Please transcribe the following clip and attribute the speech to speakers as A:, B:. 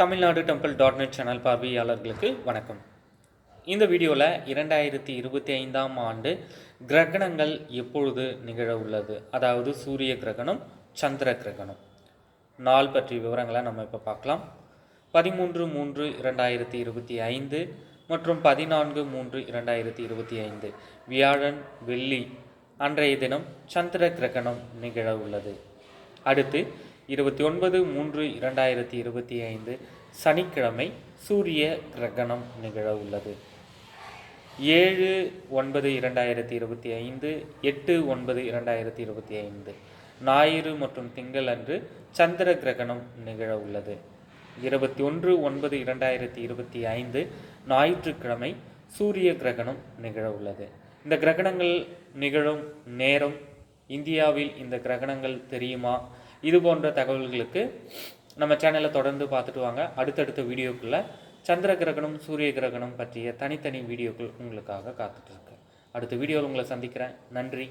A: Tamil Nadu temple dot net channel பார்வையாளர்களுக்கு வணக்கம். இந்த வீடியோவில் இரண்டாயிரத்தி இருபத்தி ஐந்தாம் ஆண்டு கிரகணங்கள் எப்பொழுது நிகழ உள்ளது? அதாவது சூரிய கிரகணம் சந்திர கிரகணம். நாள் பற்றிய விவரங்களை நம்ம இப்போ பார்க்கலாம். பதிமூன்று மூன்று இரண்டாயிரத்தி இருபத்தி ஐந்து மற்றும் பதினான்கு மூன்று இரண்டாயிரத்தி இருபத்தி ஐந்து. வியாழன் வெள்ளி அன்றைய தினம் சந்திர கிரகணம் நிகழ உள்ளது. அடுத்து இருபத்தி ஒன்பது மூன்று இரண்டாயிரத்தி இருபத்தி ஐந்து சனிக்கிழமை சூரிய கிரகணம் நிகழ உள்ளது. ஏழு ஒன்பது இரண்டாயிரத்தி இருபத்தி ஐந்து எட்டு ஒன்பது இரண்டாயிரத்தி இருபத்தி ஐந்து ஞாயிறு மற்றும் திங்கள் அன்று சந்திர கிரகணம் நிகழ உள்ளது. இருபத்தி ஒன்று ஒன்பது இரண்டாயிரத்தி இருபத்தி ஐந்து ஞாயிற்றுக்கிழமை சூரிய கிரகணம் நிகழ உள்ளது. இந்த கிரகணங்கள் நிகழும் நேரம் இந்தியாவில் இந்த கிரகணங்கள் தெரியுமா? இது போன்ற தகவல்களுக்கு நம்ம சேனலை தொடர்ந்து பார்த்துட்டு வாங்க. அடுத்தடுத்த வீடியோக்குள்ளே சந்திர கிரகணம் சூரிய கிரகணம் பற்றிய தனித்தனி வீடியோக்கள் உங்களுக்காக காத்துட்டு அடுத்த வீடியோவில் உங்களை சந்திக்கிறேன். நன்றி.